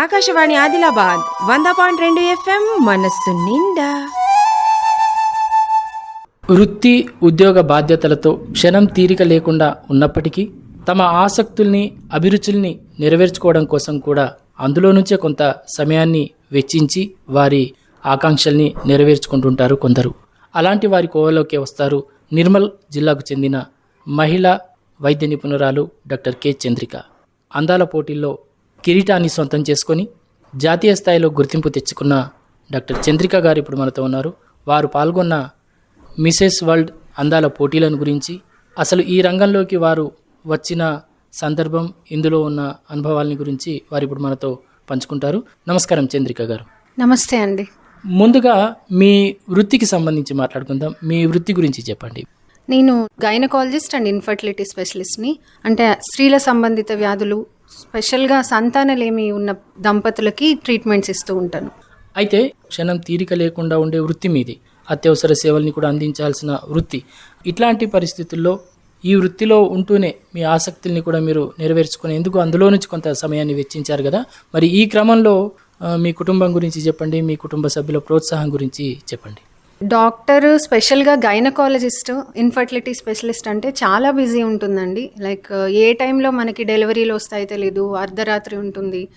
ఆకాశవాణి ఆదిలాబాద్ వంద పాయింట్ రెండు ఎఫ్ఎం మనస్సు నిండా. వృత్తి ఉద్యోగ బాధ్యతలతో క్షణం తీరిక లేకుండా ఉన్నప్పటికీ తమ ఆసక్తుల్ని అభిరుచుల్ని నెరవేర్చుకోవడం కోసం కూడా అందులో నుంచే కొంత సమయాన్ని వెచ్చించి వారి ఆకాంక్షల్ని నెరవేర్చుకుంటుంటారు కొందరు. అలాంటి వారి కోవలోకి వస్తారు నిర్మల్ జిల్లాకు చెందిన మహిళా వైద్య నిపుణురాలు డాక్టర్ కె. చంద్రిక. అందాల పోటీల్లో కిరీటాన్ని సొంతం చేసుకొని జాతీయ స్థాయిలో గుర్తింపు తెచ్చుకున్న డాక్టర్ చంద్రిక గారు ఇప్పుడు మనతో ఉన్నారు. వారు పాల్గొన్న మిసెస్ వరల్డ్ అందాల పోటీలను గురించి అసలు ఈ రంగంలోకి వారు వచ్చిన సందర్భం ఇందులో ఉన్న అనుభవాలని గురించి వారు ఇప్పుడు మనతో పంచుకుంటారు. నమస్కారం చంద్రిక గారు. నమస్తే అండి. ముందుగా మీ వృత్తికి సంబంధించి మాట్లాడుకుందాం. మీ వృత్తి గురించి చెప్పండి. నేను గైనకాలజిస్ట్ అండ్ ఇన్ఫర్టిలిటీ స్పెషలిస్ట్ని అంటే స్త్రీల సంబంధిత వ్యాధులు స్పెషల్గా సంతానలేమి ఉన్న దంపతులకి ట్రీట్మెంట్స్ ఇస్తూ ఉంటాను. అయితే క్షణం తీరిక లేకుండా ఉండే వృత్తి మీది అత్యవసర సేవల్ని కూడా అందించాల్సిన వృత్తి. ఇట్లాంటి పరిస్థితుల్లో ఈ వృత్తిలో ఉంటూనే మీ ఆసక్తుల్ని కూడా మీరు నెరవేర్చుకునేందుకు అందులో నుంచి కొంత సమయాన్ని వెచ్చించారు కదా? మరి ఈ క్రమంలో మీ కుటుంబం గురించి చెప్పండి మీ కుటుంబ సభ్యుల ప్రోత్సాహం గురించి చెప్పండి. డాక్టర్ స్పెషల్గా గైనకాలజిస్ట్ ఇన్ఫర్టిలిటీ స్పెషలిస్ట్ అంటే చాలా బిజీ ఉంటుందండి. లైక్ ఏ టైంలో మనకి డెలివరీలు వస్తాయో తెలీదు అర్ధరాత్రి ఉంటుంది.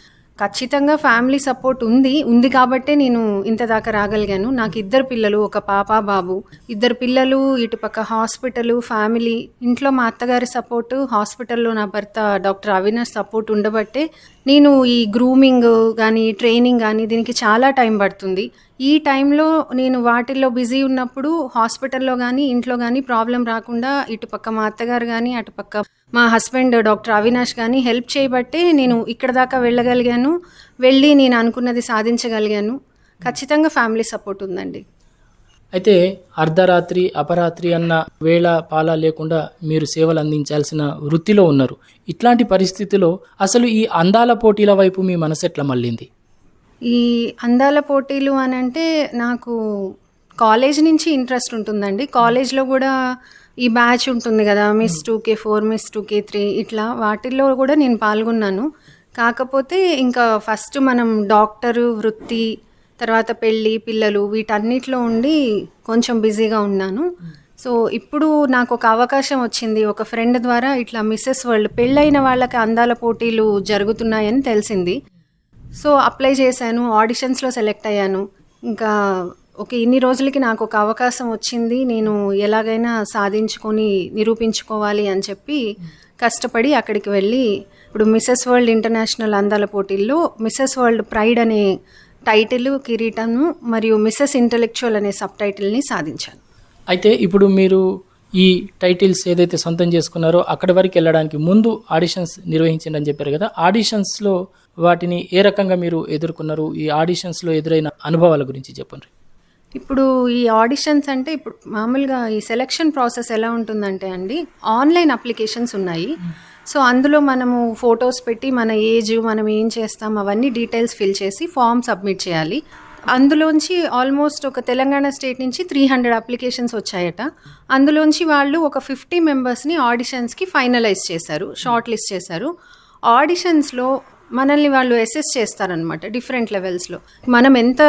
ఖచ్చితంగా ఫ్యామిలీ సపోర్ట్ ఉంది. ఉంది కాబట్టే నేను ఇంత దాకా రాగలిగాను. నాకు ఇద్దరు పిల్లలు ఒక పాప బాబు. ఇద్దరు పిల్లలు ఇటుపక్క హాస్పిటల్ ఫ్యామిలీ. ఇంట్లో మా అత్తగారి సపోర్టు హాస్పిటల్లో నా భర్త డాక్టర్ అవినాష్ సపోర్ట్ ఉండబట్టే నేను ఈ గ్రూమింగ్ కానీ ట్రైనింగ్ కానీ దీనికి చాలా టైం పడుతుంది. ఈ టైంలో నేను వాటిల్లో బిజీ ఉన్నప్పుడు హాస్పిటల్లో కానీ ఇంట్లో కానీ ప్రాబ్లం రాకుండా ఇటుపక్క మా అత్తగారు కానీ అటుపక్క మా హస్బెండ్ డాక్టర్ అవినాష్ కానీ హెల్ప్ చేయబట్టే నేను ఇక్కడ దాకా వెళ్ళగలిగాను. వెళ్ళి నేను అనుకున్నది సాధించగలిగాను. ఖచ్చితంగా ఫ్యామిలీ సపోర్ట్ ఉందండి. అయితే అర్ధరాత్రి అపరాత్రి అన్న వేళ పాల లేకుండా మీరు సేవలు అందించాల్సిన వృత్తిలో ఉన్నారు. ఇట్లాంటి పరిస్థితిలో అసలు ఈ అందాల పోటీల వైపు మీ మనసు ఎట్లా మళ్ళింది? ఈ అందాల పోటీలు అని అంటే నాకు కాలేజ్ నుంచి ఇంట్రెస్ట్ ఉంటుందండి. కాలేజ్లో కూడా ఈ బ్యాచ్ ఉంటుంది కదా miss two K four miss two K three ఇట్లా వాటిల్లో కూడా నేను పాల్గొన్నాను. కాకపోతే ఇంకా ఫస్ట్ మనం డాక్టరు వృత్తి తర్వాత పెళ్ళి పిల్లలు వీటన్నిటిలో ఉండి కొంచెం బిజీగా ఉన్నాను. సో ఇప్పుడు నాకు ఒక అవకాశం వచ్చింది. ఒక ఫ్రెండ్ ద్వారా ఇట్లా మిస్సెస్ వరల్డ్ పెళ్ళైన వాళ్ళకి అందాల పోటీలు జరుగుతున్నాయని తెలిసింది. సో అప్లై చేశాను ఆడిషన్స్లో సెలెక్ట్ అయ్యాను. ఇంకా ఒక ఇన్ని రోజులకి నాకు ఒక అవకాశం వచ్చింది. నేను ఎలాగైనా సాధించుకొని నిరూపించుకోవాలి అని చెప్పి కష్టపడి అక్కడికి వెళ్ళి ఇప్పుడు మిస్సెస్ వరల్డ్ ఇంటర్నేషనల్ అందాల పోటీల్లో మిస్సెస్ వరల్డ్ ప్రైడ్ అనే టైటిల్ కిరీటము మరియు మిస్సెస్ ఇంటలెక్చువల్ అనే సబ్ టైటిల్ని సాధించాను అయితే ఇప్పుడు మీరు ఈ టైటిల్స్ ఏదైతే సొంతం చేసుకున్నారో అక్కడి వరకు వెళ్ళడానికి ముందు ఆడిషన్స్ నిర్వహించిందని చెప్పారు కదా. ఆడిషన్స్లో వాటిని ఏ రకంగా మీరు ఎదుర్కొన్నారు? ఈ ఆడిషన్స్లో ఎదురైన అనుభవాల గురించి చెప్పండి. ఇప్పుడు ఈ ఆడిషన్స్ అంటే ఇప్పుడు మామూలుగా ఈ సెలక్షన్ ప్రాసెస్ ఎలా ఉంటుందంటే అండి ఆన్లైన్ అప్లికేషన్స్ ఉన్నాయి. సో అందులో మనము ఫొటోస్ పెట్టి మన ఏజ్ మనం ఏం చేస్తాం అవన్నీ డీటెయిల్స్ ఫిల్ చేసి ఫామ్ సబ్మిట్ చేయాలి. అందులోంచి ఆల్మోస్ట్ ఒక తెలంగాణ స్టేట్ నుంచి త్రీ హండ్రెడ్ అప్లికేషన్స్ వచ్చాయట. అందులోంచి వాళ్ళు ఒక ఫిఫ్టీ మెంబర్స్ని ఆడిషన్స్కి ఫైనలైజ్ చేశారు షార్ట్ లిస్ట్ చేశారు. ఆడిషన్స్లో మనల్ని వాళ్ళు అసెస్ చేస్తారనమాట డిఫరెంట్ లెవెల్స్లో మనం ఎంత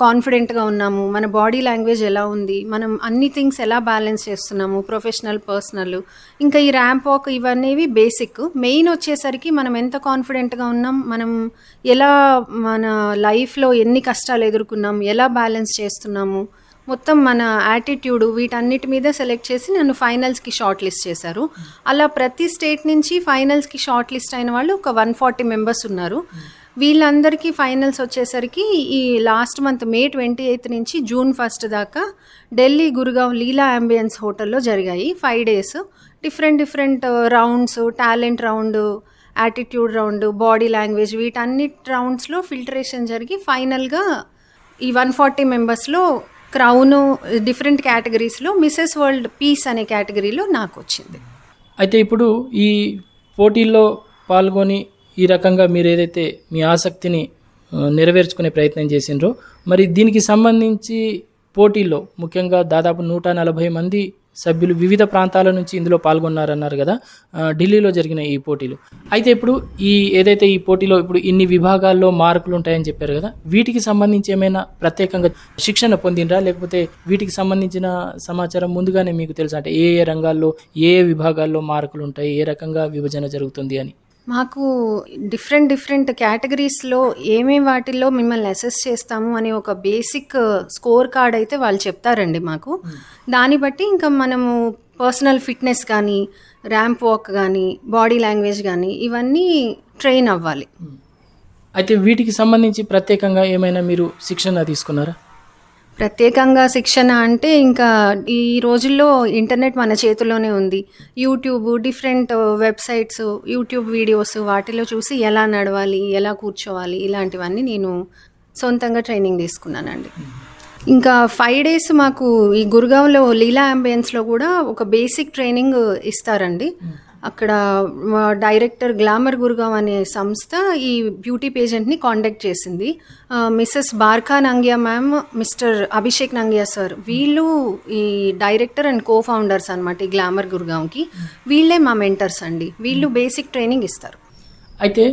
కాన్ఫిడెంట్గా ఉన్నాము మన బాడీ లాంగ్వేజ్ ఎలా ఉంది మనం అన్ని థింగ్స్ ఎలా బ్యాలెన్స్ చేస్తున్నాము ప్రొఫెషనల్ పర్సనల్ ఇంకా ఈ ర్యాంప్ వాక్ ఇవన్నీ బేసిక్ మెయిన్ వచ్చేసరికి మనం ఎంత కాన్ఫిడెంట్గా ఉన్నాం మనం ఎలా మన లైఫ్లో ఎన్ని కష్టాలు ఎదుర్కొన్నాం ఎలా బ్యాలెన్స్ చేస్తున్నాము మొత్తం మన యాటిట్యూడ్ వీటన్నిటి మీద సెలెక్ట్ చేసి నన్ను ఫైనల్స్కి షార్ట్ లిస్ట్ చేశారు. అలా ప్రతి స్టేట్ నుంచి ఫైనల్స్కి షార్ట్ లిస్ట్ అయిన వాళ్ళు ఒక వన్ ఫార్టీ మెంబర్స్ ఉన్నారు. వీళ్ళందరికీ ఫైనల్స్ వచ్చేసరికి ఈ last month May twenty eighth నుంచి జూన్ ఫస్ట్ దాకా ఢిల్లీ గురుగావ్ లీలా అంబియన్స్ హోటల్లో జరిగాయి. Five days different different rounds talent round attitude round body language వీటన్నిటి రౌండ్స్లో ఫిల్టరేషన్ జరిగి ఫైనల్గా ఈ వన్ ఫార్టీ మెంబర్స్లో క్రౌన్ డిఫరెంట్ కేటగిరీస్లో మిసెస్ వరల్డ్ పీస్ అనే కేటగిరీలో నాకు వచ్చింది అయితే ఇప్పుడు ఈ పోటీల్లో పాల్గొని ఈ రకంగా మీరు ఏదైతే మీ ఆసక్తిని నెరవేర్చుకునే ప్రయత్నం చేసిండ్రో మరి దీనికి సంబంధించి పోటీల్లో ముఖ్యంగా దాదాపు నూట నలభై మంది సభ్యులు వివిధ ప్రాంతాల నుంచి ఇందులో పాల్గొన్నారన్నారు కదా. ఢిల్లీలో జరిగిన ఈ పోటీలు. అయితే ఇప్పుడు ఈ ఏదైతే ఈ పోటీలో ఇప్పుడు ఇన్ని విభాగాల్లో మార్కులు ఉంటాయని చెప్పారు కదా వీటికి సంబంధించి ఏమైనా ప్రత్యేకంగా శిక్షణ పొందినరా లేకపోతే వీటికి సంబంధించిన సమాచారం ముందుగానే మీకు తెలుసా? అంటే ఏ ఏ రంగాల్లో ఏ ఏ విభాగాల్లో మార్కులు ఉంటాయి ఏ రకంగా విభజన జరుగుతుంది అని? మాకు డిఫరెంట్ డిఫరెంట్ కేటగిరీస్లో ఏమేమి వాటిల్లో మిమ్మల్ని అసెస్ చేస్తాము అనే ఒక బేసిక్ స్కోర్ కార్డ్ అయితే వాళ్ళు చెప్తారండి మాకు. దాన్ని బట్టి ఇంకా మనము పర్సనల్ ఫిట్నెస్ కానీ ర్యాంప్ వాక్ కానీ బాడీ లాంగ్వేజ్ కానీ ఇవన్నీ ట్రైన్ అవ్వాలి. అయితే వీటికి సంబంధించి ప్రత్యేకంగా ఏమైనా మీరు శిక్షణ తీసుకున్నారా? ప్రత్యేకంగా శిక్షణ అంటే ఇంకా ఈ రోజుల్లో ఇంటర్నెట్ మన చేతిలోనే ఉంది. YouTube different websites YouTube videos వాటిలో చూసి ఎలా నడవాలి ఎలా కూర్చోవాలి ఇలాంటివన్నీ నేను సొంతంగా ట్రైనింగ్ తీసుకున్నానండి. ఇంకా ఫైవ్ డేస్ మాకు ఈ గురుగావ్లో లీలా అంబియన్స్లో కూడా ఒక బేసిక్ ట్రైనింగ్ ఇస్తారండి. అక్కడ డైరెక్టర్ గ్లామర్ గురుగావ్ అనే సంస్థ ఈ బ్యూటీ పేజెంట్ని కాంటాక్ట్ చేసింది. Mrs Barkha Nangia ma'am Mr Abhishek Nangia sir వీళ్ళు ఈ డైరెక్టర్ అండ్ కో ఫౌండర్స్ అనమాట ఈ గ్లామర్ గురుగావ్కి. వీళ్ళే మా మెంటర్స్ అండి. వీళ్ళు బేసిక్ ట్రైనింగ్ ఇస్తారు. అయితే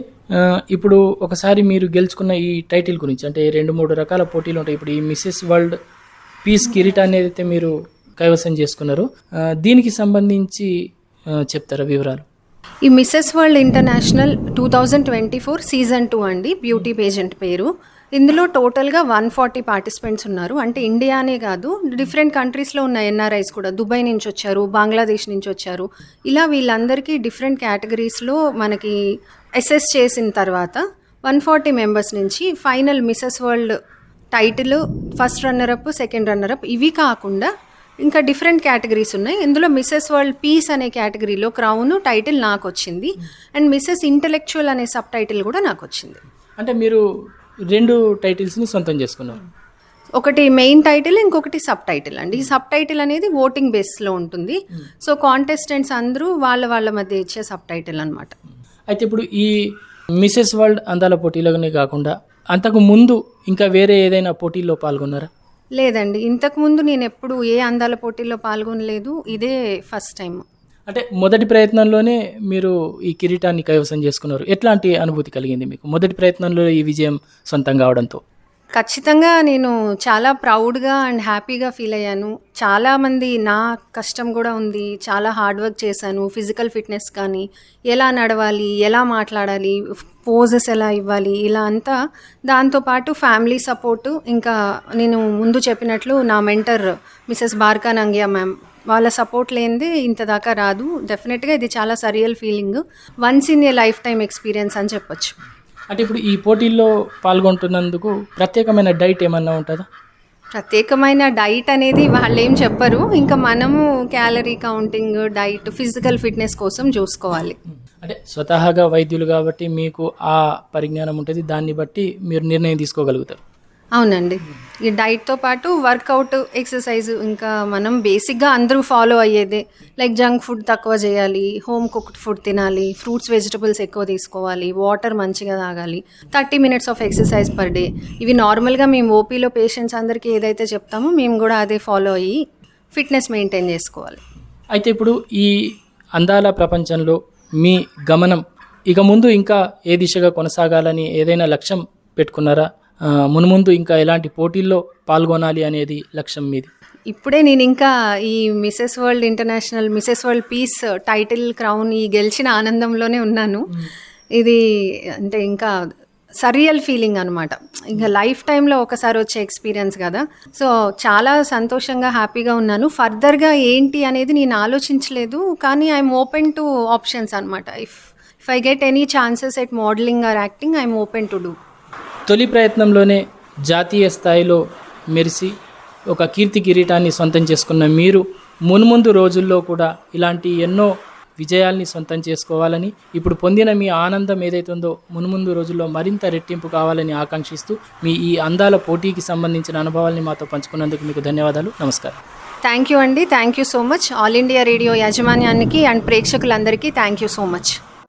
ఇప్పుడు ఒకసారి మీరు గెలుచుకున్న ఈ టైటిల్ గురించి అంటే రెండు మూడు రకాల పోటీలు ఉంటాయి. ఇప్పుడు ఈ మిస్సెస్ వరల్డ్ పీస్ కిరీట్ అనేది అయితే మీరు కైవసం చేసుకున్నారు దీనికి సంబంధించి చెప్తారా వివరాలు? ఈ Mrs World International two thousand twenty four season two అండి బ్యూటీ పేజెంట్ పేరు. ఇందులో టోటల్గా వన్ ఫార్టీ పార్టిసిపెంట్స్ ఉన్నారు. అంటే ఇండియానే కాదు డిఫరెంట్ కంట్రీస్లో ఉన్న ఎన్ఆర్ఐస్ కూడా. దుబాయ్ నుంచి వచ్చారు బంగ్లాదేశ్ నుంచి వచ్చారు. ఇలా వీళ్ళందరికీ డిఫరెంట్ కేటగిరీస్లో మనకి అసెస్ చేసిన తర్వాత వన్ ఫార్టీ మెంబర్స్ నుంచి final Mrs World title first runner up second runner up ఇవి కాకుండా ఇంకా డిఫరెంట్ కేటగిరీస్ ఉన్నాయి. ఇందులో మిస్సెస్ వరల్డ్ పీస్ అనే కేటగిరీలో క్రౌన్ టైటిల్ నాకు వచ్చింది అండ్ మిస్సెస్ ఇంటలెక్చువల్ అనే సబ్ టైటిల్ కూడా నాకు వచ్చింది అంటే మీరు రెండు టైటిల్స్ని సొంతం చేసుకున్నారు. ఒకటి మెయిన్ టైటిల్ ఇంకొకటి సబ్ టైటిల్ అండి. ఈ సబ్ టైటిల్ అనేది ఓటింగ్ బేస్లో ఉంటుంది. సో కాంటెస్టెంట్స్ అందరూ వాళ్ళ వాళ్ళ మధ్య ఇచ్చే సబ్ టైటిల్ అనమాట అయితే ఇప్పుడు ఈ మిసెస్ వరల్డ్ అందాల పోటీలోనే కాకుండా అంతకు ముందు ఇంకా వేరే ఏదైనా పోటీల్లో పాల్గొన్నారా? లేదండి. ఇంతకుముందు నేను ఎప్పుడు ఏ అందాల పోటీల్లో పాల్గొనలేదు. ఇదే ఫస్ట్ టైం అంటే మొదటి ప్రయత్నంలోనే మీరు ఈ కిరీటాన్ని కైవసం చేసుకున్నారు. ఎట్లాంటి అనుభూతి కలిగింది మీకు? మొదటి ప్రయత్నంలో ఈ విజయం సొంతం కావడంతో. ఖచ్చితంగా నేను చాలా ప్రౌడ్గా అండ్ హ్యాపీగా ఫీల్ అయ్యాను. చాలామంది నా కష్టం కూడా ఉంది. చాలా హార్డ్ వర్క్ చేశాను. ఫిజికల్ ఫిట్నెస్ కానీ ఎలా నడవాలి ఎలా మాట్లాడాలి పోజెస్ ఎలా ఇవ్వాలి ఇలా అంతా. దాంతోపాటు ఫ్యామిలీ సపోర్టు ఇంకా నేను ముందు చెప్పినట్లు నా mentor Mrs Barkha Nangia ma'am వాళ్ళ సపోర్ట్ లేనిదే ఇంత దాకా రాదు. డెఫినెట్గా ఇది చాలా surreal feeling once in a lifetime experience అని చెప్పొచ్చు. అంటే ఇప్పుడు ఈ పోటీల్లో పాల్గొంటున్నందుకు ప్రత్యేకమైన డైట్ ఏమన్నా ఉంటుందా? ప్రత్యేకమైన డైట్ అనేది వాళ్ళు ఏం చెప్పరు. ఇంకా మనము calorie counting diet physical fitness కోసం చూసుకోవాలి. అంటే స్వతహాగా వైద్యులు కాబట్టి మీకు ఆ పరిజ్ఞానం ఉంటుంది. దాన్ని బట్టి మీరు నిర్ణయం తీసుకోగలుగుతారు. అవునండి. ఈ డైట్తో పాటు వర్కౌట్ ఎక్సర్సైజ్ ఇంకా మనం బేసిక్గా అందరూ ఫాలో అయ్యేదే. లైక్ జంక్ ఫుడ్ తక్కువ చేయాలి హోమ్ కుక్డ్ ఫుడ్ తినాలి ఫ్రూట్స్ వెజిటబుల్స్ ఎక్కువ తీసుకోవాలి వాటర్ మంచిగా తాగాలి. Thirty minutes of exercise per day. ఇవి నార్మల్గా మేము ఓపీలో పేషెంట్స్ అందరికీ ఏదైతే చెప్తామో మేము కూడా అదే ఫాలో అయ్యి ఫిట్నెస్ మెయింటైన్ చేసుకోవాలి. అయితే ఇప్పుడు ఈ అందాల ప్రపంచంలో మీ గమనం ఇక ముందు ఇంకా ఏ దిశగా కొనసాగాలని ఏదైనా లక్ష్యం పెట్టుకున్నారా? మున్ముందు ఇంకా ఎలాంటి పోటీల్లో పాల్గొనాలి అనేది లక్ష్యం మీది? ఇప్పుడే నేను ఇంకా ఈ Mrs World International Mrs World Peace title crown ఈ గెలిచిన ఆనందంలోనే ఉన్నాను. ఇది అంటే ఇంకా సరియల్ ఫీలింగ్ అనమాట ఇంకా లైఫ్ టైంలో ఒకసారి వచ్చే ఎక్స్పీరియన్స్ కదా. సో చాలా సంతోషంగా హ్యాపీగా ఉన్నాను. ఫర్దర్గా ఏంటి అనేది నేను ఆలోచించలేదు. కానీ ఐఎమ్ ఓపెన్ టు ఆప్షన్స్ అనమాట if if I get any chances at modelling or acting I'm open to do. తొలి ప్రయత్నంలోనే జాతీయ స్థాయిలో మెరిసి ఒక కీర్తి కిరీటాన్ని సొంతం చేసుకున్న మీరు మున్ముందు రోజుల్లో కూడా ఇలాంటి ఎన్నో విజయాల్ని సొంతం చేసుకోవాలని ఇప్పుడు పొందిన మీ ఆనందం ఏదైతుందో మున్ముందు రోజుల్లో మరింత రెట్టింపు కావాలని ఆకాంక్షిస్తూ మీ ఈ అందాల పోటీకి సంబంధించిన అనుభవాల్ని మాతో పంచుకున్నందుకు మీకు ధన్యవాదాలు. నమస్కారం. థ్యాంక్ యూ అండి. Thank you so much. All India Radio యాజమాన్యానికి అండ్ ప్రేక్షకులందరికీ thank you so much.